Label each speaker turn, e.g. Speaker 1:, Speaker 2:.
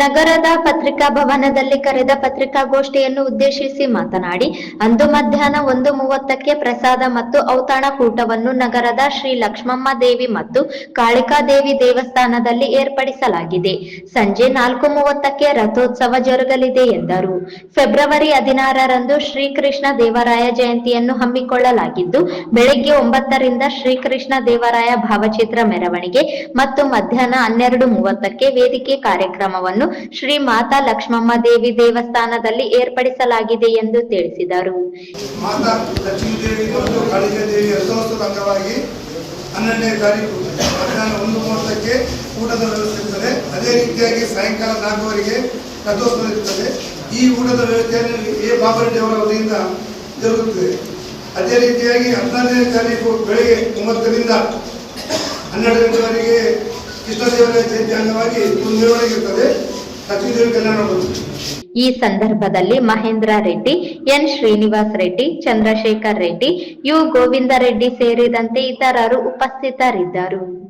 Speaker 1: ನಗರದ ಪತ್ರಿಕಾ ಭವನದಲ್ಲಿ ಕರೆದ ಪತ್ರಿಕಾಗೋಷ್ಠಿಯನ್ನು ಉದ್ದೇಶಿಸಿ ಮಾತನಾಡಿ, ಅಂದು ಮಧ್ಯಾಹ್ನ ಒಂದು ಮೂವತ್ತಕ್ಕೆ ಪ್ರಸಾದ ಮತ್ತು ಔತಣ ಕೂಟವನ್ನು ನಗರದ ಶ್ರೀ ಲಕ್ಷ್ಮಮ್ಮ ದೇವಿ ಮತ್ತು ಕಾಳಿಕಾ ದೇವಿ ದೇವಸ್ಥಾನದಲ್ಲಿ ಏರ್ಪಡಿಸಲಾಗಿದೆ. ಸಂಜೆ ನಾಲ್ಕು ಮೂವತ್ತಕ್ಕೆ ರಥೋತ್ಸವ ಜರುಗಲಿದೆ ಎಂದರು. ಫೆಬ್ರವರಿ ಹದಿನಾರರಂದು ಶ್ರೀಕೃಷ್ಣ ದೇವರಾಯ ಜಯಂತಿಯನ್ನು ಹಮ್ಮಿಕೊಳ್ಳಲಾಗಿದ್ದು, ಬೆಳಗ್ಗೆ ಒಂಬತ್ತರಿಂದ ಶ್ರೀಕೃಷ್ಣ ದೇವರಾಯ ಭಾವಚಿತ್ರ ಮೆರವಣಿಗೆ ಮತ್ತು ಮಧ್ಯಾಹ್ನ ಹನ್ನೆರಡು ಮೂವತ್ತಕ್ಕೆ ವೇದಿಕೆ ಕಾರ್ಯಕ್ರಮವನ್ನು ಶ್ರೀ ಮಾತಾ ಲಕ್ಷ್ಮಮ್ಮ ದೇವಿ ದೇವಸ್ಥಾನದಲ್ಲಿ ಏರ್ಪಡಿಸಲಾಗಿದೆ ಎಂದು ತಿಳಿಸಿದರು.
Speaker 2: ಮಾತಾ ಅಂಗವಾಗಿ ಹನ್ನೆರಡನೇ ತಾರೀಕು, ಮಧ್ಯಾಹ್ನ ಊಟದ ವ್ಯವಸ್ಥೆ ಇರ್ತದೆ. ಅದೇ ರೀತಿಯಾಗಿ ಸಾಯಂಕಾಲ ನಾಲ್ಕುವರೆಗೆ ರಥೋತ್ಸವ ಇರ್ತದೆ. ಈ ಊಟದ ವ್ಯವಸ್ಥೆಯನ್ನು ಎ. ಬಾಬರೆಡ್ಡಿ ಅವರ ವತಿಯಿಂದ ಜರುಗುತ್ತದೆ. ಅದೇ ರೀತಿಯಾಗಿ ಹದಿನಾರನೇ ತಾರೀಕು ಬೆಳಗ್ಗೆ ಒಂಬತ್ತರಿಂದ ಹನ್ನೆರಡು ಗಂಟೆವರೆಗೆ ಕೃಷ್ಣದೇವರ ಜಯಂತಿ ಅಂಗವಾಗಿ ಒಂದು ಮೆರವಣಿಗೆ ಇರ್ತದೆ
Speaker 1: ಈ ಸಂದರ್ಭದಲ್ಲಿ ಮಹೇಂದ್ರ ರೆಡ್ಡಿ, ಎನ್ ಶ್ರೀನಿವಾಸ್ ರೆಡ್ಡಿ, ಚಂದ್ರಶೇಖರ್ ರೆಡ್ಡಿ, ಯು ಗೋವಿಂದ ರೆಡ್ಡಿ ಸೇರಿದಂತೆ ಇತರರು ಉಪಸ್ಥಿತರಿದ್ದರು.